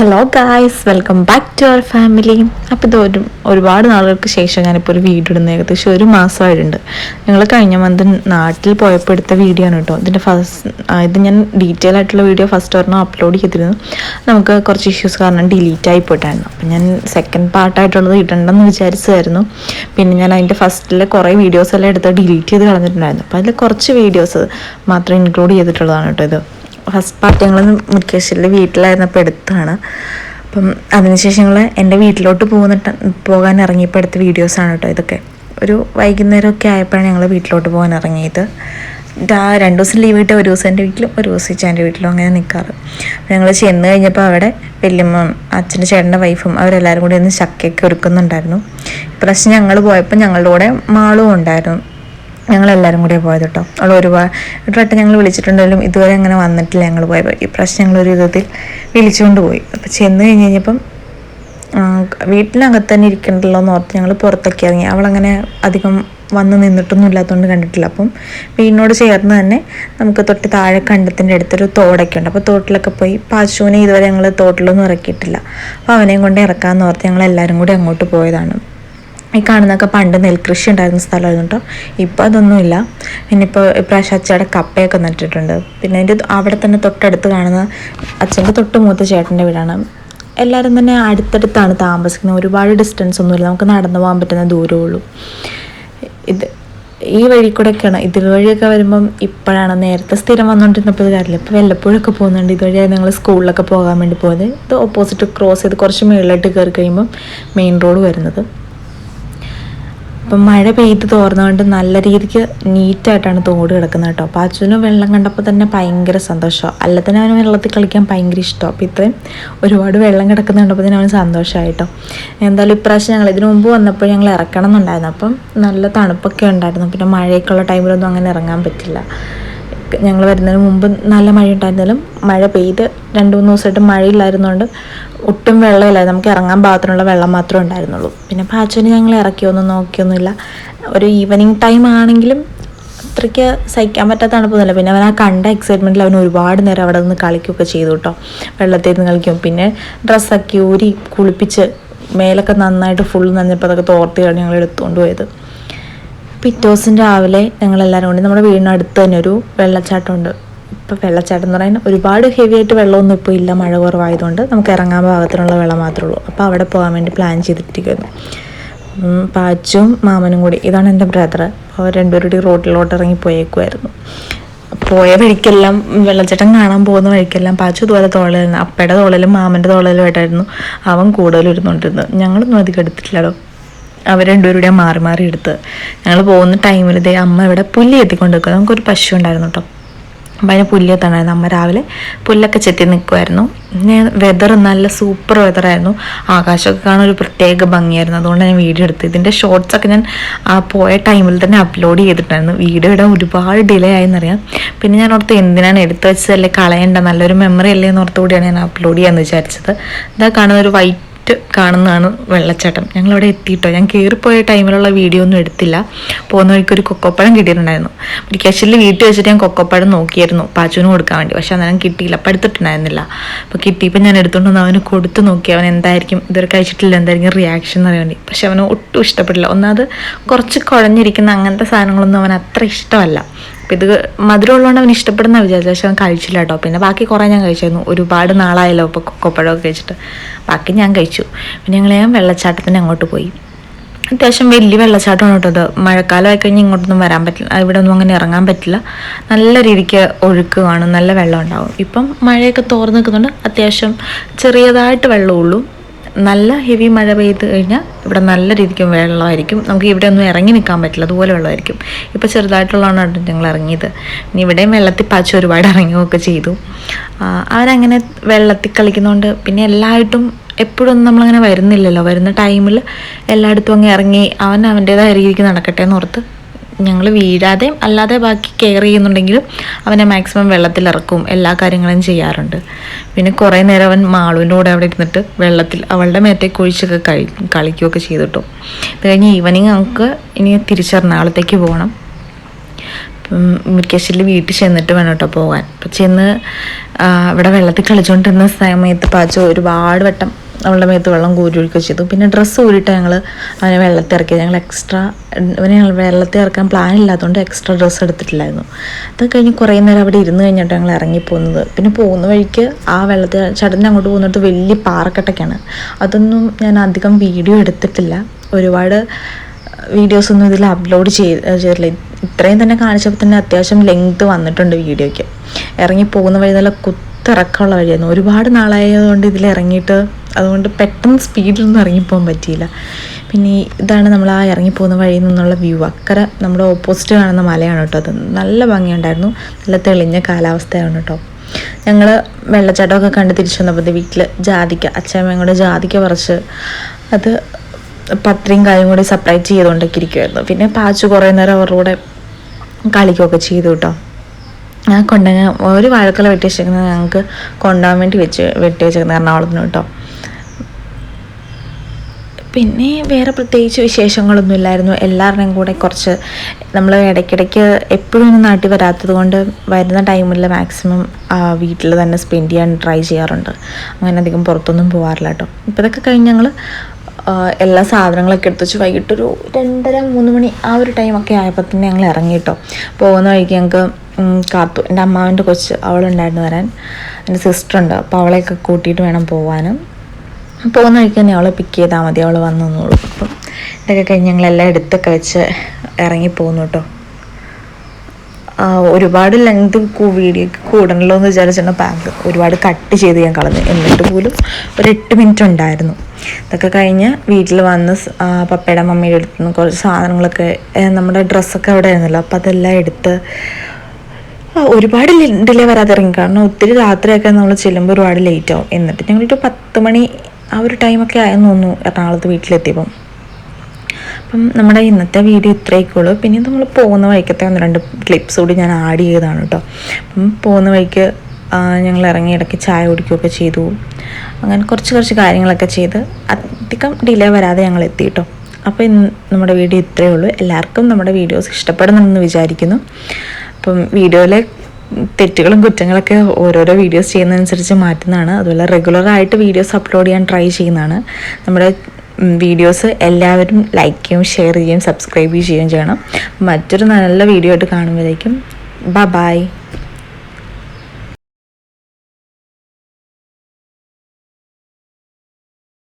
Hello guys welcome back to our family അപ്പോൾ ഇത് ഒരു ഒരുപാട് നാളുകൾക്ക് ശേഷം ഞാനിപ്പോൾ ഒരു വീഡിയോ ഇടുന്ന ഏകദേശം ഒരു മാസമായിട്ടുണ്ട്. ഞങ്ങൾ കഴിഞ്ഞ മന്ത് നാട്ടിൽ പോയപ്പോൾ എടുത്ത വീഡിയോ ആണ് കേട്ടോ. ഇതിന്റെ ഫസ്റ്റ് ഇത് ഞാൻ ഡീറ്റെയിൽ ആയിട്ടുള്ള വീഡിയോ ഫസ്റ്റ് ഒരെണ്ണം അപ്ലോഡ് ചെയ്തിരുന്നു. നമുക്ക് കുറച്ച് ഇഷ്യൂസ് കാരണം ഡിലീറ്റ് ആയി പോയിട്ടായിരുന്നു. അപ്പം ഞാൻ സെക്കൻഡ് പാർട്ടായിട്ടുള്ളത് ഇടണ്ടെന്ന് വിചാരിച്ചതായിരുന്നു. പിന്നെ ഞാൻ അതിന്റെ ഫസ്റ്റിലെ കുറേ വീഡിയോസ് എല്ലാം എടുത്ത് ഡിലീറ്റ് ചെയ്ത് കളഞ്ഞിട്ടുണ്ടായിരുന്നു. അപ്പോൾ അതിൽ കുറച്ച് വീഡിയോസ് മാത്രം ഇൻക്ലൂഡ് ചെയ്തിട്ടുള്ളതാണ് കേട്ടോ ഇത്. ഫസ്റ്റ് പാർട്ട് ഞങ്ങൾ മുരിക്കാശ്ശേരിയിൽ വീട്ടിലായിരുന്നപ്പോൾ എടുത്താണ്. അപ്പം അതിനുശേഷം ഞങ്ങൾ എന്റെ വീട്ടിലോട്ട് പോകുന്നിട്ട് പോകാൻ ഇറങ്ങിയപ്പോൾ എടുത്ത വീഡിയോസാണ് കേട്ടോ ഇതൊക്കെ. ഒരു വൈകുന്നേരമൊക്കെ ആയപ്പോഴാണ് ഞങ്ങൾ വീട്ടിലോട്ട് പോകാൻ ഇറങ്ങിയത്. രണ്ട് ദിവസം ലീവ് കിട്ടിയ ഒരു ദിവസം എന്റെ വീട്ടിലും ഒരു ദിവസം ഇച്ചാന്റെ വീട്ടിലും അങ്ങനെ നിൽക്കാറ് ഞങ്ങൾ ചെന്ന് കഴിഞ്ഞപ്പോൾ അവിടെ വല്യമ്മ അച്ഛന്റെ ചേട്ടന്റെ വൈഫും അവരെല്ലാവരും കൂടി ഒന്ന് ചക്കയൊക്കെ ഒരുക്കുന്നുണ്ടായിരുന്നു. ഇപ്രാവശ്യം ഞങ്ങൾ പോയപ്പോൾ ഞങ്ങളുടെ കൂടെ മാളും ഉണ്ടായിരുന്നു. ഞങ്ങളെല്ലാവരും കൂടിയാണ് പോയത് കേട്ടോ അവിടെ ഒരുപാട് ഒരു വട്ടം ഞങ്ങൾ വിളിച്ചിട്ടുണ്ടെങ്കിലും ഇതുവരെ അങ്ങനെ വന്നിട്ടില്ല ഞങ്ങൾ പോയപ്പോൾ ഈ പ്രാവശ്യം ഞങ്ങൾ ഒരു വിധത്തിൽ വിളിച്ചുകൊണ്ട് പോയി. അപ്പോൾ ചെന്ന് കഴിഞ്ഞ് കഴിഞ്ഞപ്പം വീട്ടിനകത്ത് തന്നെ ഇരിക്കണ്ടല്ലോ എന്ന് ഓർത്ത് ഞങ്ങൾ പുറത്തൊക്കെ ഇറങ്ങി. അവളങ്ങനെ അധികം വന്ന് നിന്നിട്ടൊന്നും ഇല്ലാത്തതുകൊണ്ട് കണ്ടിട്ടില്ല. അപ്പം വീടിനോട് ചേർന്ന് തന്നെ നമുക്ക് തൊട്ട് താഴെ കണ്ടത്തിന്റെ അടുത്തൊരു തോടൊക്കെ ഉണ്ട്. അപ്പോൾ തോട്ടിലൊക്കെ പോയി പശുവിനെ ഇതുവരെ ഞങ്ങൾ തോട്ടിലൊന്നും ഇറക്കിയിട്ടില്ല. അപ്പോൾ അവനെയും കൊണ്ട് ഇറക്കാമെന്ന് ഓർത്ത് ഞങ്ങൾ എല്ലാവരും കൂടി അങ്ങോട്ട് പോയതാണ്. ഈ കാണുന്നൊക്കെ പണ്ട് നെൽകൃഷി ഉണ്ടായിരുന്ന സ്ഥലമായിരുന്നു കേട്ടോ. ഇപ്പോൾ അതൊന്നുമില്ല പിന്നെ ഇപ്പോൾ ഇപ്രാവശ്യം അച്ചയുടെ കപ്പയൊക്കെ നട്ടിട്ടുണ്ട്. പിന്നെ അതിന്റെ അവിടെ തന്നെ തൊട്ടടുത്ത് കാണുന്ന അച്ഛന്റെ തൊട്ട് മൂത്ത ചേട്ടന്റെ വീടാണ്. എല്ലാവരും തന്നെ അടുത്തടുത്താണ് താമസിക്കുന്നത്. ഒരുപാട് ഡിസ്റ്റൻസ് ഒന്നുമില്ല നമുക്ക് നടന്നു പോകാൻ പറ്റുന്ന ദൂരമുള്ളൂ ഇത് ഈ വഴി കൂടെയൊക്കെയാണ്. ഇതിൽ വഴിയൊക്കെ വരുമ്പം ഇപ്പോഴാണ് നേരത്തെ സ്ഥിരം വന്നുകൊണ്ടിരുന്നപ്പോൾ ഇത് കാര്യമില്ല ഇപ്പോൾ വല്ലപ്പോഴൊക്കെ പോകുന്നുണ്ട്. ഇതുവഴിയായി ഞങ്ങൾ സ്കൂളിലൊക്കെ പോകാൻ വേണ്ടി പോയത്. ഇത് ഓപ്പോസിറ്റ് ക്രോസ് ചെയ്ത് കുറച്ച് മുകളിലോട്ട് കയറി കഴിയുമ്പം മെയിൻ റോഡ് വരുന്നത്. അപ്പം മഴ പെയ്ത് തോർന്നുകൊണ്ട് നല്ല രീതിക്ക് നീറ്റായിട്ടാണ് തോട് കിടക്കുന്നത് കേട്ടോ. അപ്പോൾ അച്ഛന് വെള്ളം കണ്ടപ്പോൾ തന്നെ ഭയങ്കര സന്തോഷമാണ് അല്ല തന്നെ അവന് വെള്ളത്തിൽ കളിക്കാൻ ഭയങ്കര ഇഷ്ടമാണ് അപ്പോൾ ഇത്രയും ഒരുപാട് വെള്ളം കിടക്കുന്ന കണ്ടപ്പോൾ തന്നെ അവന് സന്തോഷമായി കേട്ടോ എന്തായാലും ഇപ്രാവശ്യം ഞങ്ങൾ ഇതിനു മുമ്പ് വന്നപ്പോൾ ഞങ്ങൾ ഇറക്കണം എന്നുണ്ടായിരുന്നു അപ്പം നല്ല തണുപ്പൊക്കെ ഉണ്ടായിരുന്നു. പിന്നെ മഴയൊക്കെയുള്ള ടൈമിലൊന്നും അങ്ങനെ ഇറങ്ങാൻ പറ്റില്ല. ഞങ്ങൾ വരുന്നതിന് മുമ്പ് നല്ല മഴ ഉണ്ടായിരുന്നാലും മഴ പെയ്ത് രണ്ട് മൂന്ന് ദിവസമായിട്ട് മഴയില്ലായിരുന്നുകൊണ്ട് ഒട്ടും വെള്ളമില്ലായിരുന്നു നമുക്ക് ഇറങ്ങാൻ പാകത്തിനുള്ള വെള്ളം മാത്രമേ ഉണ്ടായിരുന്നുള്ളൂ. പിന്നെ പാച്ചന് ഞങ്ങൾ ഇറക്കിയൊന്നും നോക്കിയൊന്നുമില്ല. ഒരു ഈവനിങ് ടൈം ആണെങ്കിലും അത്രയ്ക്ക് സഹിക്കാൻ പറ്റാത്ത തണുപ്പൊന്നുമില്ല. പിന്നെ അവൻ ആ കണ്ട എക്സൈറ്റ്മെന്റിൽ അവൻ ഒരുപാട് നേരം അവിടെ നിന്ന് കളിക്കുകയൊക്കെ ചെയ്തു കേട്ടോ. വെള്ളത്തിൽ നിന്ന് കളിക്കും. പിന്നെ ഡ്രസ്സൊക്കെ ഊരി കുളിപ്പിച്ച് മേലൊക്കെ നന്നായിട്ട് ഫുൾ നനഞ്ഞപ്പോൾ അതൊക്കെ തോർത്തിയാണ് ഞങ്ങൾ എടുത്തുകൊണ്ട് പോയത്. പിറ്റേ രാവിലെ ഞങ്ങളെല്ലാവരും കൂടി നമ്മുടെ വീടിനടുത്ത് തന്നെ ഒരു വെള്ളച്ചാട്ടമുണ്ട്. ഇപ്പോൾ വെള്ളച്ചാട്ടം എന്ന് പറയുന്നത് ഒരുപാട് ഹെവി ആയിട്ട് വെള്ളമൊന്നും ഇപ്പോൾ ഇല്ല മഴ കുറവായതുകൊണ്ട് നമുക്ക് ഇറങ്ങാൻ പാകത്തിനുള്ള വെള്ളം മാത്രമേ ഉള്ളൂ. അപ്പോൾ അവിടെ പോകാൻ വേണ്ടി പ്ലാൻ ചെയ്തിട്ടിരിക്കുന്നു. പാച്ചും മാമനും കൂടി. ഇതാണ് എന്റെ ബ്രദർ അവർ രണ്ടുപേരും കൂടി റോഡിലോട്ട് ഇറങ്ങി പോയേക്കുമായിരുന്നു പോയ വഴിക്കെല്ലാം വെള്ളച്ചാട്ടം കാണാൻ പോകുന്ന വഴിക്കെല്ലാം പാച്ചു ഇതുപോലെ തോളായിരുന്നു അപ്പയുടെ തോളലും മാമന്റെ തോളലുമായിട്ടായിരുന്നു അവൻ കൂടുതലും ഇരുന്നുകൊണ്ടിരുന്നത്. ഞങ്ങളൊന്നും അധികം എടുത്തിട്ടില്ലല്ലോ അവർ രണ്ടുപേരുടെ മാറി മാറി എടുത്ത് ഞങ്ങൾ പോകുന്ന ടൈമിൽ ഇതേ അമ്മ ഇവിടെ പുല്ല് എത്തിക്കൊണ്ട് വെക്കുക നമുക്കൊരു പശു ഉണ്ടായിരുന്നു കേട്ടോ അപ്പം അതിന് പുല്ല് എത്തണമായിരുന്നു അമ്മ രാവിലെ പുല്ലൊക്കെ ചെത്തി നിൽക്കുമായിരുന്നു വെതർ നല്ല സൂപ്പർ വെതറായിരുന്നു ആകാശമൊക്കെ കാണാൻ ഒരു പ്രത്യേക ഭംഗിയായിരുന്നു. അതുകൊണ്ട് ഞാൻ വീഡിയോ എടുത്തു. ഇതിന്റെ ഷോർട്സൊക്കെ ഞാൻ ആ പോയ ടൈമിൽ തന്നെ അപ്ലോഡ് ചെയ്തിട്ടുണ്ടായിരുന്നു. വീഡിയോ ഇടാൻ ഒരുപാട് ഡിലേ ആയെന്നറിയാം. പിന്നെ ഞാൻ ഓർത്ത് എന്തിനാണ് എടുത്തു വെച്ചതല്ലേ കളയണ്ട? നല്ലൊരു മെമ്മറി അല്ലേ എന്ന് ഓർത്തുകൂടിയാണ് ഞാൻ അപ്ലോഡ് ചെയ്യാമെന്ന് വിചാരിച്ചത്. ഇതാ കാണുന്ന ഒരു വൈറ്റ് കാണുന്നതാണ് വെള്ളച്ചാട്ടം. ഞങ്ങളവിടെ എത്തിയിട്ടോ. ഞാൻ കയറിപ്പോയ ടൈമിലുള്ള വീഡിയോ ഒന്നും എടുത്തില്ല. പോകുന്ന വഴിക്ക് ഒരു കൊക്കോപ്പഴം കിട്ടിയിട്ടുണ്ടായിരുന്നു. മുരിക്കാശ്ശേരിയിൽ വീട്ടിൽ വെച്ചിട്ട് ഞാൻ കൊക്കോപ്പഴം നോക്കിയായിരുന്നു. പാച്ചുവിന് കൊടുക്കാൻ വേണ്ടി. പക്ഷെ അന്നേരം കിട്ടിയില്ല. അപ്പം എടുത്തിട്ടുണ്ടായിരുന്നില്ല. അപ്പോൾ കിട്ടിയപ്പോൾ ഞാൻ എടുത്തുകൊണ്ട് വന്ന് അവന് കൊടുത്ത് നോക്കി. അവൻ എന്തായിരിക്കും? ഇതുവരെ കഴിച്ചിട്ടില്ല. എന്തായിരിക്കും റിയാക്ഷൻ എന്ന് അറിയാൻ വേണ്ടി. പക്ഷെ അവന് ഒട്ടും ഇഷ്ടപ്പെട്ടില്ല. ഒന്നാമത് കുറച്ച് കുഴഞ്ഞിരിക്കുന്ന അങ്ങനത്തെ സാധനങ്ങളൊന്നും അവൻ അത്ര ഇഷ്ടമല്ല. അപ്പം ഇത് മധുരമുള്ളതുകൊണ്ട് അവന് ഇഷ്ടപ്പെടുന്ന വിചാരിച്ചു പക്ഷെ അവൻ കഴിച്ചില്ല കേട്ടോ പിന്നെ ബാക്കി കുറേ ഞാൻ കഴിച്ചായിരുന്നു. ഒരുപാട് നാളായല്ലോ ഇപ്പോൾ കൊക്കപ്പഴമൊക്കെ കഴിച്ചിട്ട് ബാക്കി ഞാൻ കഴിച്ചു. പിന്നെ ഞങ്ങൾ ഞാൻ വെള്ളച്ചാട്ടത്തിന് അങ്ങോട്ട് പോയി. അത്യാവശ്യം വലിയ വെള്ളച്ചാട്ടമാണ് കേട്ടോ അത് മഴക്കാലമായി കഴിഞ്ഞാൽ ഇങ്ങോട്ടൊന്നും വരാൻ പറ്റില്ല. ഇവിടെ ഒന്നും അങ്ങനെ ഇറങ്ങാൻ പറ്റില്ല. നല്ല രീതിക്ക് ഒഴുക്ക് കാണും. നല്ല വെള്ളം ഉണ്ടാവും. ഇപ്പം മഴയൊക്കെ തോർന്ന് നിൽക്കുന്നുണ്ട്. അത്യാവശ്യം ചെറിയതായിട്ട് വെള്ളമുള്ളൂ. നല്ല ഹെവി മഴ പെയ്ത് കഴിഞ്ഞാൽ ഇവിടെ നല്ല രീതിക്ക് വെള്ളമായിരിക്കും. നമുക്ക് ഇവിടെ ഒന്നും ഇറങ്ങി നിൽക്കാൻ പറ്റില്ല അതുപോലെ വെള്ളമായിരിക്കും. ഇപ്പോൾ ചെറുതായിട്ടുള്ളതാണ് കേട്ടോ ഞങ്ങൾ ഇറങ്ങിയത്. ഇനി ഇവിടെയും വെള്ളത്തിൽ പാച്ച് ഒരുപാട് ഇറങ്ങുകയൊക്കെ ചെയ്തു. അവരങ്ങനെ വെള്ളത്തിൽ കളിക്കുന്നതുകൊണ്ട് പിന്നെ എല്ലായിട്ടും എപ്പോഴും ഒന്നും നമ്മളങ്ങനെ വരുന്നില്ലല്ലോ. വരുന്ന ടൈമിൽ എല്ലായിടത്തും അങ്ങ് ഇറങ്ങി അവൻ അവന്റേതായ രീതിക്ക് നടക്കട്ടെ എന്ന് ഓർത്ത് ഞങ്ങൾ വീഴാതെ അല്ലാതെ ബാക്കി കെയർ ചെയ്യുന്നുണ്ടെങ്കിലും അവനെ മാക്സിമം വെള്ളത്തിൽ ഇറക്കും. എല്ലാ കാര്യങ്ങളും ചെയ്യാറുണ്ട്. പിന്നെ കുറേ നേരം അവൻ മാളുവിന്റെ കൂടെ അവിടെ ഇരുന്നിട്ട് വെള്ളത്തിൽ അവളുടെ മേത്തേക്ക് കുഴിച്ചൊക്കെ കഴി കളിക്കുകയൊക്കെ ചെയ്തിട്ടു. ഇത് കഴിഞ്ഞ് ഈവനിങ് നമുക്ക് ഇനി തിരിച്ചെറണാകുളത്തേക്ക് പോകണം. മുരിക്കാശ്ശേരിയിൽ വീട്ടിൽ ചെന്നിട്ട് വേണം കേട്ടോ പോകാൻ. അപ്പം ചെന്ന് ഇവിടെ വെള്ളത്തിൽ കളിച്ചുകൊണ്ടിരുന്ന സമയത്ത് പാച്ചു ഒരുപാട് വട്ടം അവളുടെ മേത്ത് വെള്ളം കോരി ഒഴിക്കുകയോ ചെയ്തു. പിന്നെ ഡ്രസ്സ് ഊരിയിട്ട് ഞങ്ങൾ അവനെ വെള്ളത്തിൽ ഇറക്കി. ഞങ്ങൾ എക്സ്ട്രാ അവനെ ഞങ്ങൾ വെള്ളത്തിൽ ഇറക്കാൻ പ്ലാൻ ഇല്ലാത്തതുകൊണ്ട് എക്സ്ട്രാ ഡ്രസ്സ് എടുത്തിട്ടില്ലായിരുന്നു. അത് കഴിഞ്ഞ് കുറേ നേരം അവിടെ ഇരുന്ന് കഴിഞ്ഞിട്ട് ഞങ്ങൾ ഇറങ്ങിപ്പോകുന്നത്. പിന്നെ പോകുന്ന വഴിക്ക് ആ വെള്ളത്തിൽ ചടഞ്ഞ് അങ്ങോട്ട് പോകുന്നിടത്ത് വലിയ പാറക്കെട്ടൊക്കെയാണ്. അതൊന്നും ഞാൻ അധികം വീഡിയോ എടുത്തിട്ടില്ല. ഒരുപാട് വീഡിയോസ് ഒന്നും ഇതിൽ അപ്ലോഡ് ചെയ്ത് ചെയ്തിട്ടില്ല. ഇത്രയും തന്നെ കാണിച്ചപ്പോൾ തന്നെ അത്യാവശ്യം ലെങ്ത് വന്നിട്ടുണ്ട് വീഡിയോയ്ക്ക് ഇറങ്ങി പോകുന്ന വഴി നല്ല കുത്തിറക്കമുള്ള വഴിയായിരുന്നു. ഒരുപാട് നാളായതുകൊണ്ട് ഇതിൽ ഇറങ്ങിയിട്ട് അതുകൊണ്ട് പെട്ടെന്ന് സ്പീഡിലൊന്നും ഇറങ്ങിപ്പോകാൻ പറ്റിയില്ല. പിന്നെ ഇതാണ് നമ്മൾ ആ ഇറങ്ങിപ്പോകുന്ന വഴിയിൽ നിന്നുള്ള വ്യൂ അക്കരെ നമ്മുടെ ഓപ്പോസിറ്റ് കാണുന്ന മലയാണ് കേട്ടോ അത്. നല്ല ഭംഗിയുണ്ടായിരുന്നു. നല്ല തെളിഞ്ഞ കാലാവസ്ഥയാണ് കേട്ടോ. ഞങ്ങൾ വെള്ളച്ചാട്ടമൊക്കെ കണ്ട് തിരിച്ചു വന്നപ്പോൾ വീട്ടിൽ ജാതിക്ക അച്ഛമ്മയും കൂടെ ജാതിക്ക പറിച്ച് അത് പത്രയും കാര്യം കൂടി സെപ്പറേറ്റ് ചെയ്തുകൊണ്ടൊക്കെ ഇരിക്കുമായിരുന്നു പിന്നെ പാച്ചു കുറേ നേരം അവരുടെ കൂടെ കളിക്കുകയൊക്കെ ചെയ്തു കേട്ടോ. ആ കൊണ്ടങ്ങ ഒരു വാഴക്കല വെട്ടി വെച്ചേക്കുന്നത് ഞങ്ങൾക്ക് കൊണ്ടുപോകാൻ വേണ്ടി വെച്ച് വെട്ടി വെച്ചേക്കുന്നത് എറണാകുളത്തിന് കേട്ടോ. പിന്നെ വേറെ പ്രത്യേകിച്ച് വിശേഷങ്ങളൊന്നും ഇല്ലായിരുന്നു എല്ലാവരുടെയും കൂടെ കുറച്ച് നമ്മൾ ഇടയ്ക്കിടയ്ക്ക് എപ്പോഴും നാട്ടിൽ വരാത്തത് കൊണ്ട് വരുന്ന ടൈമിൽ മാക്സിമം വീട്ടിൽ തന്നെ സ്പെൻഡ് ചെയ്യാൻ ട്രൈ ചെയ്യാറുണ്ട്. അങ്ങനെ അധികം പുറത്തൊന്നും പോകാറില്ല കേട്ടോ ഇപ്പോൾ ഇതൊക്കെ കഴിഞ്ഞ് ഞങ്ങൾ എല്ലാ സാധനങ്ങളൊക്കെ എടുത്ത് വെച്ച് വൈകിട്ടൊരു രണ്ടര മൂന്ന് മണി ആ ഒരു ടൈമൊക്കെ ആയപ്പോൾ തന്നെ ഞങ്ങൾ ഇറങ്ങി കേട്ടോ പോകുന്ന വഴിക്ക് ഞങ്ങൾക്ക് കാത്തു. എന്റെ അമ്മാവന്റെ കൊച്ച് അവളുണ്ടായിരുന്നു വരാൻ. എന്റെ സിസ്റ്റർ ഉണ്ട്. അപ്പോൾ അവളെയൊക്കെ കൂട്ടിയിട്ട് വേണം പോകാനും പോകുന്ന വഴിക്ക് തന്നെ അവളെ പിക്ക് ചെയ്താൽ മതി. അവൾ വന്നു നിന്നോളൂ. അപ്പം ഇതൊക്കെ കഴിഞ്ഞ് ഞങ്ങളെല്ലാം എടുത്തൊക്കെ വെച്ച് ഇറങ്ങി പോകുന്നു കേട്ടോ ഒരുപാട് ലെങ്ത് വീഡിയോ കൂടണല്ലോ എന്ന് വിചാരിച്ചാണ് പാക്ക് ഒരുപാട് കട്ട് ചെയ്ത് ഞാൻ കളഞ്ഞു എന്നിട്ട് പോലും ഒരു എട്ട് മിനിറ്റ് ഉണ്ടായിരുന്നു. ഇതൊക്കെ കഴിഞ്ഞ് വീട്ടിൽ വന്ന് പപ്പയുടെ മമ്മിയുടെ അടുത്ത് നിന്ന് കുറച്ച് സാധനങ്ങളൊക്കെ നമ്മുടെ ഡ്രസ്സൊക്കെ അവിടെ ആയിരുന്നല്ലോ. അപ്പം അതെല്ലാം എടുത്ത് ഒരുപാട് ഡിലേ വരാതിറങ്ങി കാരണം ഒത്തിരി രാത്രിയൊക്കെ നമ്മൾ ചെല്ലുമ്പോൾ ഒരുപാട് ലേറ്റ് ആവും. എന്നിട്ട് ഞങ്ങളൊരു പത്ത് മണി ആ ഒരു ടൈമൊക്കെ ആയെന്ന് തോന്നുന്നു എറണാകുളത്ത് വീട്ടിലെത്തിയപ്പം. അപ്പം നമ്മുടെ ഇന്നത്തെ വീഡിയോ ഇത്രയൊക്കെയുള്ളൂ. പിന്നെ നമ്മൾ പോകുന്ന വഴിക്കത്തെ ഒന്ന് രണ്ട് ക്ലിപ്സ് കൂടി ഞാൻ ആഡ് ചെയ്തതാണ് കേട്ടോ അപ്പം പോകുന്ന വഴിക്ക് ഞങ്ങൾ ഇറങ്ങി ഇടയ്ക്ക് ചായ കുടിക്കുകയൊക്കെ ചെയ്തു. അങ്ങനെ കുറച്ച് കുറച്ച് കാര്യങ്ങളൊക്കെ ചെയ്ത് അധികം ഡിലേ വരാതെ ഞങ്ങൾ എത്തി കേട്ടോ അപ്പോൾ ഇന്ന് നമ്മുടെ വീഡിയോ ഇത്രയേ ഉള്ളൂ. എല്ലാവർക്കും നമ്മുടെ വീഡിയോസ് ഇഷ്ടപ്പെടുന്നുണ്ടെന്ന് വിചാരിക്കുന്നു. അപ്പം വീഡിയോയിലെ തെറ്റുകളും കുറ്റങ്ങളൊക്കെ ഓരോരോ വീഡിയോസ് ചെയ്യുന്നതനുസരിച്ച് മാറ്റുന്നതാണ്. അതുപോലെ റെഗുലറായിട്ട് വീഡിയോസ് അപ്ലോഡ് ചെയ്യാൻ ട്രൈ ചെയ്യുന്നതാണ്. നമ്മുടെ വീഡിയോസ് എല്ലാവരും ലൈക്ക് ചെയ്യും ഷെയർ ചെയ്യും സബ്സ്ക്രൈബ് ചെയ്യുകയും ചെയ്യണം. മറ്റൊരു നല്ല വീഡിയോ ആയിട്ട് കാണുമ്പോഴേക്കും ബ ബായ്